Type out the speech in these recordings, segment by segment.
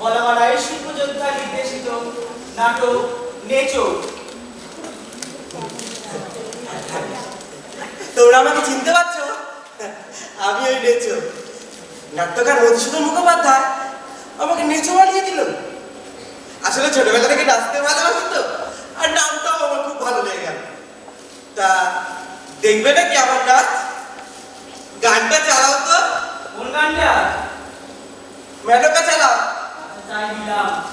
বলামারায় শিল্পযোদ্ধা নির্দেশিত নাটক নেচো। তোমরা আমাকে চিনতে পারছ? আমি ওই নেচো। নাট্যকার মধুসূদন মুখোপাধ্যায় আমাকে নেচো বানিয়ে দিল। আসলে ছোটবেলা থেকে নাচতে ভালোবাসি তো আর নামটাও আমার খুব ভালো লেগে গেল। তা দেখবে নাকি আমার নাচ? গানটা চালাও তো। কোন গানটা? মেনকা চালাও। 在一题了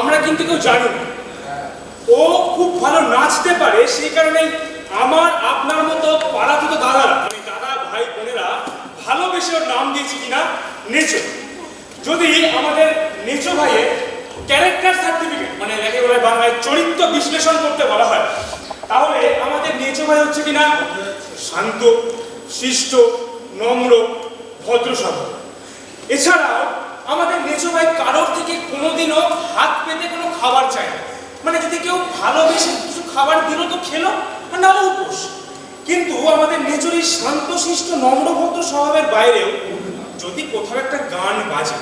আমরা কিন্তু কেউ জানি না। ও খুব ভালো নাচতে পারে, সেই কারণে আমার, আপনার মতো পাড়াতুতো দাদারা মানে দাদা, ভাই, বোনেরা ভালোবেসে ওর নাম দিয়েছে কিনা, নেচো। যদি আমাদের নেচো ভাইয়ের ক্যারেক্টার সার্টিফিকেট মানে যাকে বলে বাংলায় চরিত্র বিশ্লেষণ করতে বলা হয়, তাহলে আমাদের নেচো ভাই হচ্ছে কিনা শান্ত, শিষ্ট, নম্র ভদ্র স্বভাব এছাড়াও আমাদের নেচো ভাই কারোর থেকে কোনোদিনও হাত পেতে কোনো খাবার চায় না। মানে যদি কেউ ভালোবেসে কিছু খাবার দিল তো খেলো, আর নাহলে উপোস। কিন্তু আমাদের নেচুর এই শান্তশিষ্ট, নম্রভদ্র স্বভাবের বাইরেও যদি কোথাও একটা গান বাজে,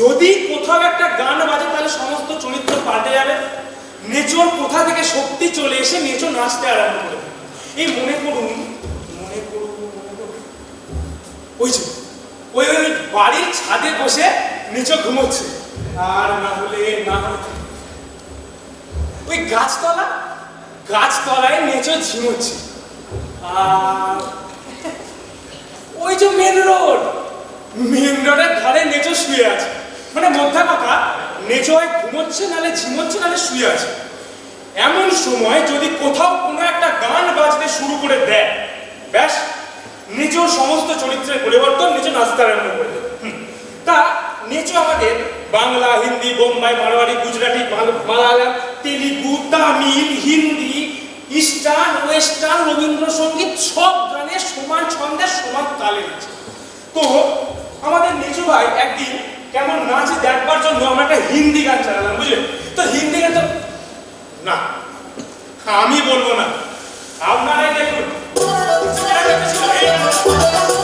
যদি কোথাও একটা গান বাজে, তাহলে সমস্ত চরিত্র পাল্টে যাবে। নেচোর কোথা থেকে শক্তি চলে এসে নেচো নাচতে আরম্ভ করে এই মনে করুন মনে করুন মনে করুন। ওই যে ওই ওই বাড়ির ছাদে বসে নিচে ঘুমোচ্ছে। আর না হলে না ওই গাছতলা? গাছতলায় নেচো ঝিমোচ্ছে। আর ওই যে মেন রোড মেন রোডের ধারে নেচো শুয়ে আছে। মানে মধ্যা কথা, নেচো হয় ঘুমোচ্ছে নালে ঝিমোচ্ছে নালে শুয়ে আছে। এমন সময় যদি কোথাও কোনো একটা গান বাজতে শুরু করে দেয়, ব্যাস নিজের সমস্ত চরিত্রের পরিবর্তন নিজে নাচতে আরম্ভ করে দেবে তা নেচো আমাদের বাংলা, হিন্দি, বোম্বাই মারোয়ারি গুজরাটি, মাল- মালায়ালাম, তেলুগু, তামিল, হিন্দি, ইস্টার্ন, ওয়েস্টার্ন, রবীন্দ্রসঙ্গীত সব গানে সমান ছন্দে সমান তালে নাচে তো আমাদের নেচু ভাই একদিন কেমন নাচ দেখবার জন্য আমরা একটা হিন্দি গান চালালাম বুঝলেন তো হিন্দি গান তো না, আমি বলব না। আপনারাই দেখুন। Yeah.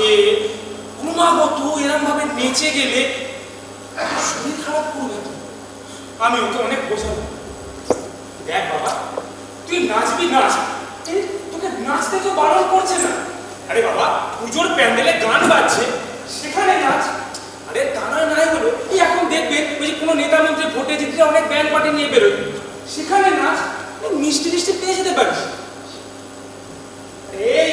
না ক্রমাগত এরম ভাবে নেচে গেলে শরীর খারাপ করবে আমি ওকে অনেক বোঝাবো। দেখ বাবা, তুই নাচবি, নাচ। তোকে নাচতে কেউ বারণ করছে না। আরে বাবা, পুজোর প্যান্ডেলে গান বাজছে, সেখানে নাচ। আরে তা নাই হলো এই এখন দেখবে, ওই যে কোনো নেতা মন্ত্রী ভোটে জিতলে অনেক ব্যান্ড পার্টি নিয়ে বেরোয়। সেখানে নাচ মিষ্টি মিষ্টি পেয়ে যেতে পারিস। এই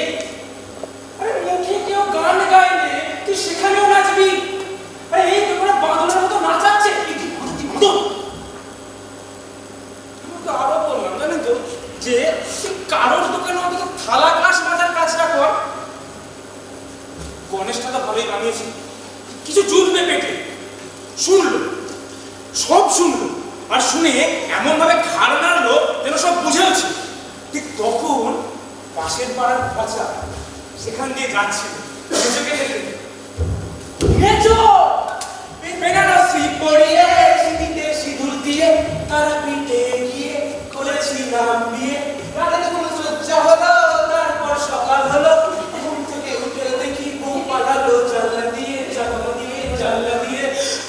গান গাইলে তুই সেখানেও নাচবি। গণেশটা তো ভালোই বানিয়েছে। কিছু জুটবে পেটে শুনলো, সব শুনলো, আর শুনে এমন ভাবে ঘাড় নাড়লো যেন সব বুঝেওছে ঠিক তখন পাশের পাড়ার বাচ্চা সেখান দিয়ে যাচ্ছিল নিজেকে দেখে মেজো বেনারসি পরিয়ে সিঁথিতে সিঁদুর দিয়ে তারা পিঠে গিয়ে করেছিলাম বিয়ে রাতে কোনো সজ্জা হলো তারপর সকাল হলো। ঘুম থেকে উঠে দেখি বউ পালালো জানলা দিয়ে জানলা দিয়ে জানলা দিয়ে।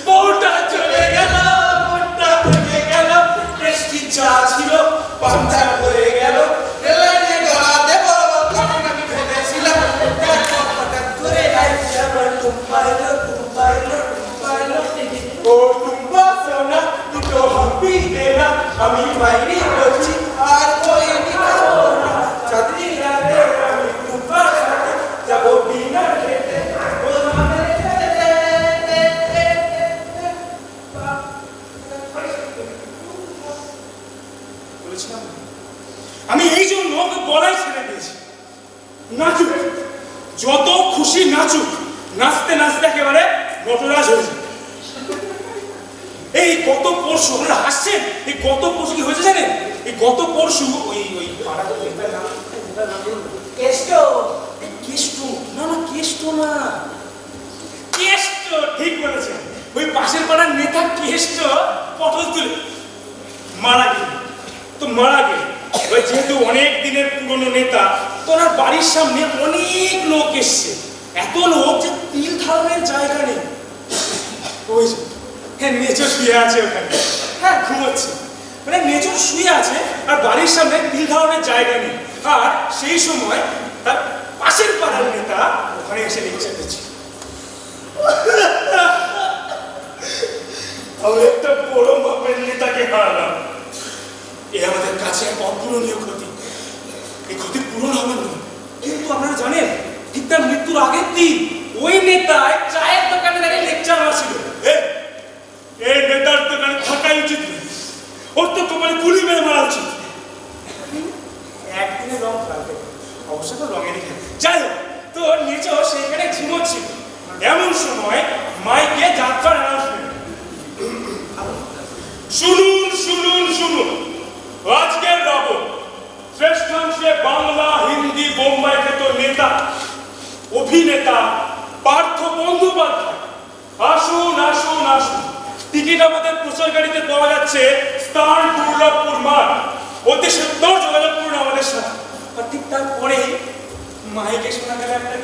বউটা চলে গেল মনটা ভেঙে গেল। টেস্টি চা ছিল পান্তা হয়ে দুটো হাম্পি দেনা আমি মাইরি করছি আর ওই নিকাবো না চাঁদনি রাতে আমি টুম্পার সাথে যাব ডিনার খেতে ও আমাদের বলেছিলাম না? আমি এই জন্য ওকে বলাই ছেড়ে দিয়েছি নাচুক যত খুশি নাচুক নাচতে নাচতে একেবারে নটরাজ হয়ে যাবে এই গত পরশু আপনারা হাসছেন এই গত পরশু কি হয়েছে জানেন এই গত পরশু ওই ওই পাড়া নেতার নাম নেতার নাম বলুন না। কেষ্ট এই কেষ্ট না না কেষ্ট না কেষ্ট ঠিক বলেছেন ওই পাশের পাড়ার নেতা কেষ্ট পটল তুলে মারা গেল তো মারা গেল ওই যেহেতু অনেক দিনের পুরনো নেতা তো ওনার বাড়ির সামনে অনেক লোক এসছে এত লোক যে তিল ধারণের জায়গা নেই ওই যে হ্যাঁ নেচো শুয়ে আছে ওখানে। হ্যাঁ ঘুমোচ্ছে। মানে নেচো শুয়ে আছে আর বাড়ির সামনে তিল ধারণের জায়গা নেই। আর সেই সময় তার পাশের পাড়ার নেতা ওখানে এসে লেকচার দিচ্ছে। আমরা একটা বড় মাপের নেতাকে হারালাম। এ আমাদের কাছে এক অপূরণীয় ক্ষতি। এই ক্ষতি পূরণ হবে না। কিন্তু আপনারা জানেন ঠিক তার মৃত্যুর আগের দিন ওই নেতায় চায়ের দোকানে দাঁড়িয়ে লেকচার মারছিল এ, এই নেতার দোকানে থাকাই উচিত। ওর তো কপালে গুলি মেরে মারা উচিত। একদিনে রং লাগবে অবশ্য তো রঙেরই খেলা। যাই হোক তো নিচেও সেখানে ঝিমোচ্ছিল এমন সময় মাইকে যাত্রার অ্যানাউন্সমেন্ট শুনুন শুনুন শুনুন। আজকের নবম শ্রেষ্ঠাংশে বাংলা হিন্দি বোম্বাই খ্যাত নেতা অভিনেতা পার্থ বন্দ্যোপাধ্যায়। আসুন আসুন আসুন। টিকিট আমাদের প্রচার গাড়িতে পাওয়া যাচ্ছে স্টার দুর্লভপুর মাঠ অতি সুন্দর যোগাযোগ করুন আমাদের সাথে। আর ঠিক তারপরেই মাইকে শোনা গেলে একটা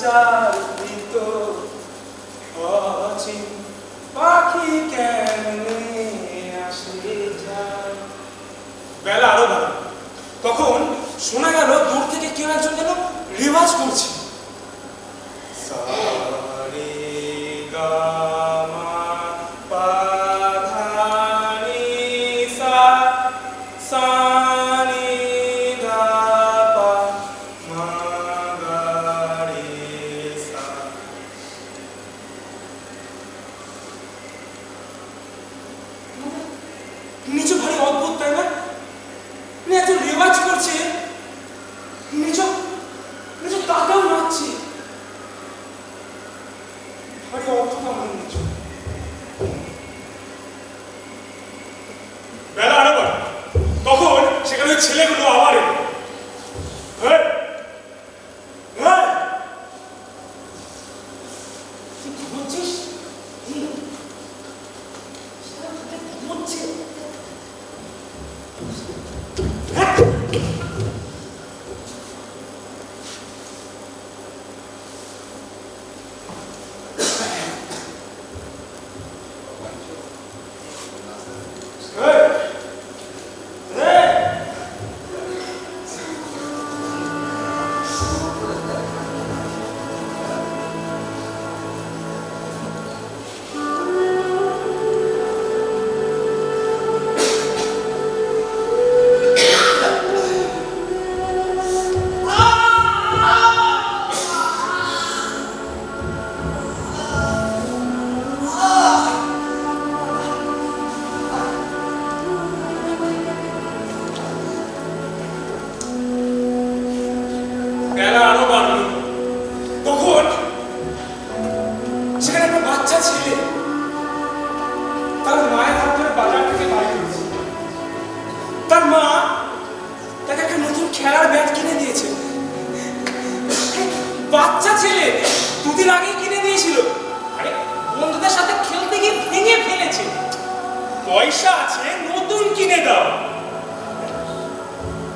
চালিত অচিন পাখি কেমনে বেলা আরও ভালো তখন শোনা গেল দূর থেকে কেউ একজন যেন রিভাজ করছে।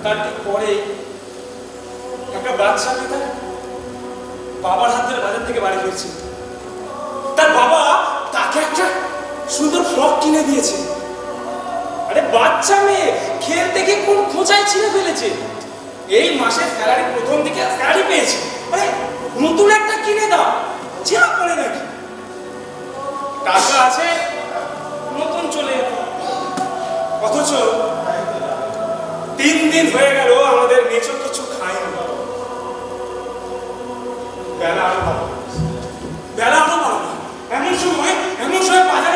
তার ঠিক পরে একটা বাচ্চা মেয়ে বাবার হাত ধরে বাজার থেকে বাড়ি ফিরছে। তার বাবা তাকে একটা সুন্দর ফ্রক কিনে দিয়েছে। আরে বাচ্চা মেয়ে, খেলতে গিয়ে কোন খোঁচায় ছিঁড়ে ফেলেছে? এই মাসের স্যালারি প্রথম দিকে স্যালারি পেয়েছে। আরে নতুন একটা কিনে দাও ছেঁড়া পড়ে নাকি। টাকা আছে, নতুন চলে অথচ তিন দিন হয়ে গেল আমাদের নিচে কিছু খাইনি বেলা বেলা এমন সময় এমন সময় বাজারে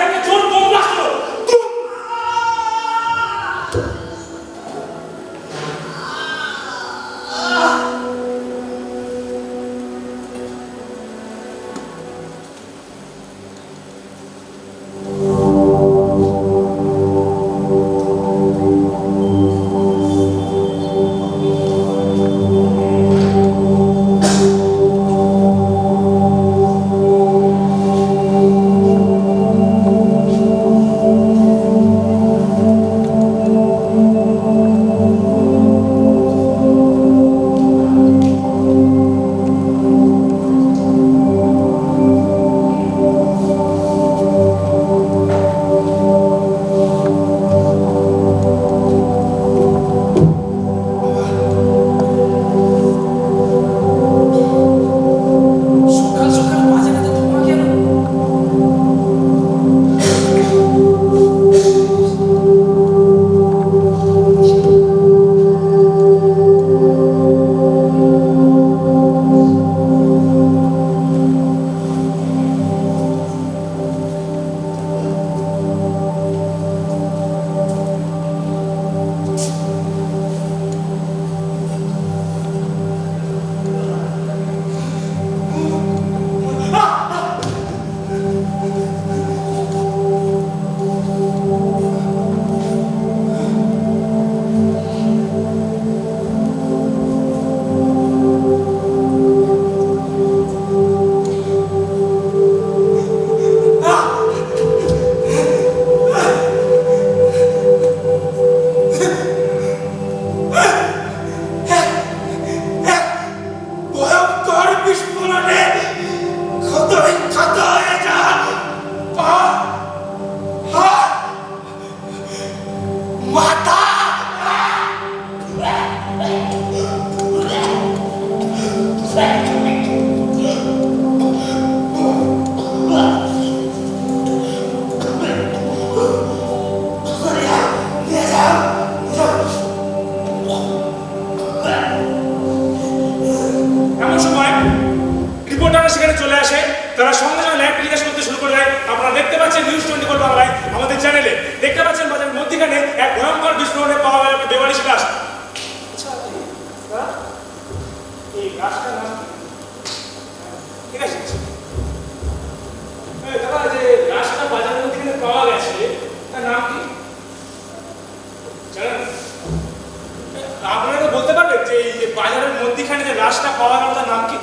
লাশটা পাওয়া গেল তার নাম কি?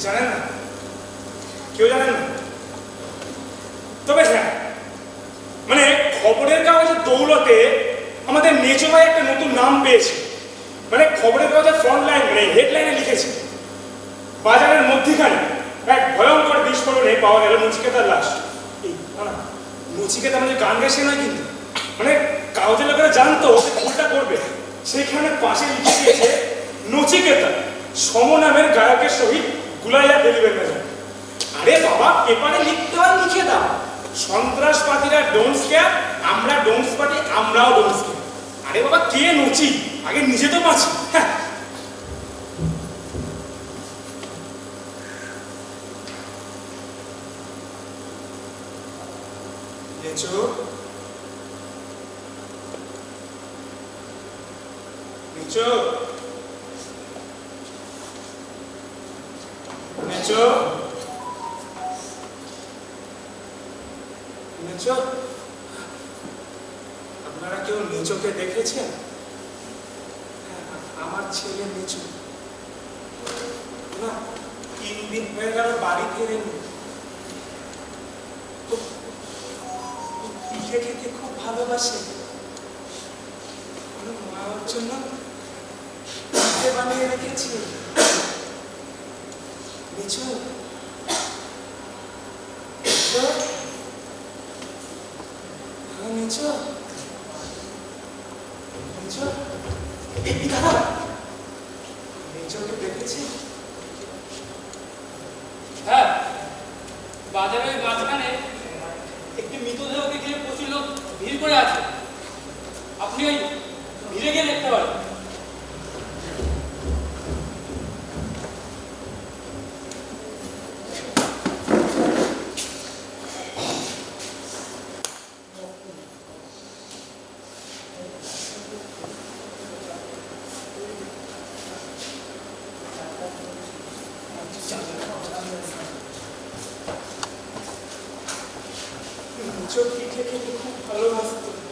জানেন না? কেউ জানেন না? তবে হ্যাঁ। মানে খবরের কাগজের দৌলতে আমাদের নেচো ভাই একটা নতুন নাম পেয়েছে। মানে খবরের কাগজের ফ্রন্ট লাইন মানে হেডলাইনে লিখেছে। বাজারের মধ্যখানে এক ভয়ঙ্কর বিস্ফোরণে পাওয়া গেল নচিকেতার লাশ। না না নচিকেতা মানে গান গেছে নয় কিন্তু? মানে কাগজের লোকেরা জানতো ভুলটা করবে। সেখানে পাশে লিখে দিয়েছে নচিকেতা সম নামের গায়কের সহিত গুলাইয়া ডেলিভারি মেজার আরে বাবা পেপারে লিখতে হয়, লিখে দাও। সন্ত্রাসবাদীরা ডোন্টস কেয়ার আমরা ডোন্টস পার্টি আমরাও ডোন্টস কেয়ার আরে বাবা, কে নচি? আগে নিজে তো বাঁচি হ্যাঁ। নেচো নামিয়ে রেখেছি। বিছু। হ্যাঁ, দেখেছি। হ্যাঁ মাঝখানে একটি মৃতদেহকে প্রচুর লোক ভিড় করে আছে। আপনি ওই ভিড়ে গিয়ে দেখতে পারেন। চোখি থেকে খুব ভালোবাসতো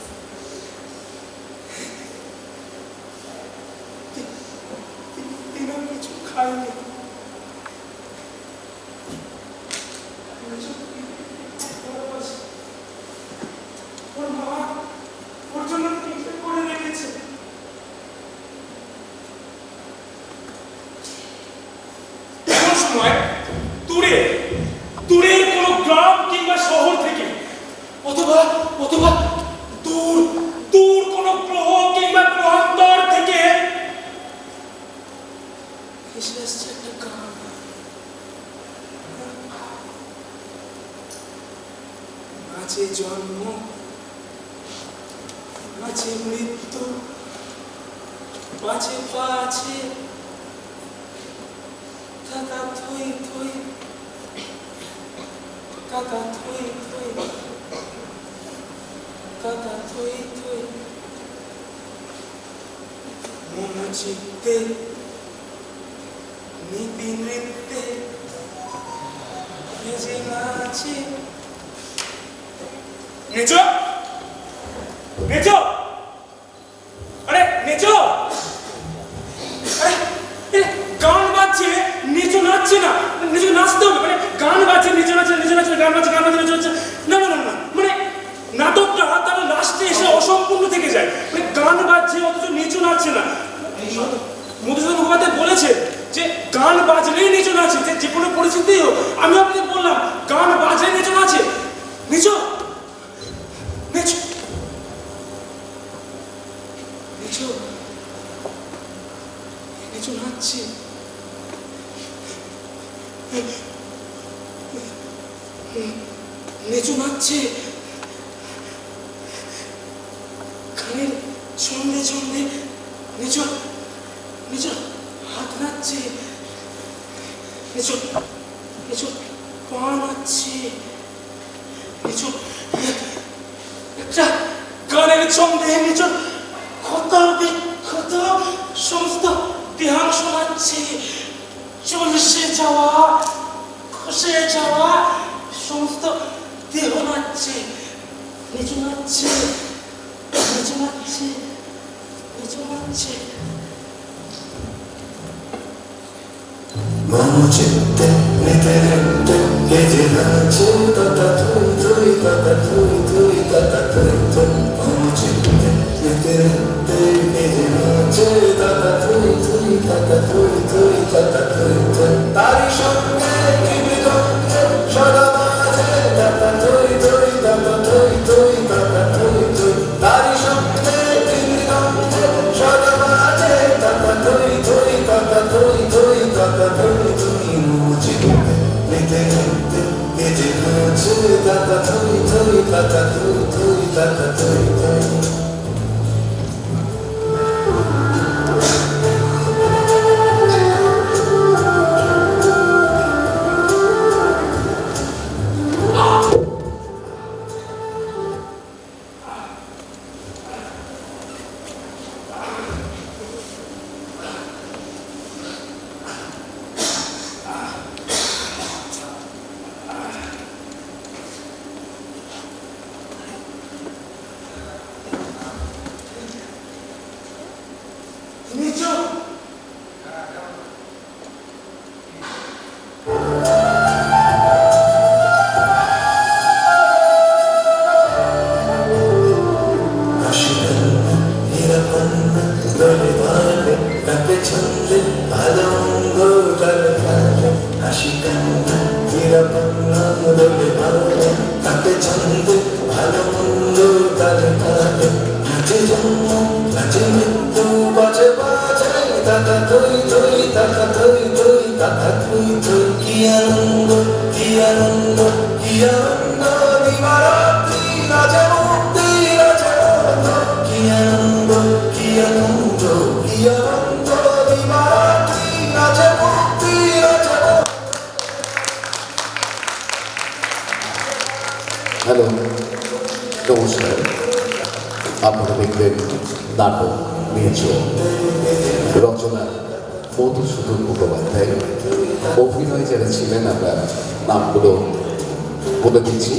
মাঝে মৃত্যু মাঝে পাছে থাকা থই থই কাকা থই থই কাকা থই থই মন চিত্তে নীতি নৃত্যে ভেজে নাচে 寝ちゃう寝ちゃう নিচু নাচছে নিচু নাচছে নিচু নাচছে নিচু নাচছে Mano citte, ne terette, e girace, tatatui, tui, tatatui, tui, tatatui, tui, mano citte, ne terette, e girace, tatatui, tui, tatatui, tui, tatatui, tui, tari shotte, tui tata tui tui tata tui tui tata tui tui তাতে ছন্দ ভালো মন্দ তালে তালে নাচে জন্ম নাচে মৃত্যু বাজে বাজে তাতা থই থই তাতা তাতা কি আনন্দ কি আনন্দ কি আনন্দ দিবারাত্রি নাটক নিয়েছ। রচনা মধুসূদন মুখোপাধ্যায়। অভিনয় যারা ছিলেন আমরা নামগুলো বলে দিচ্ছি।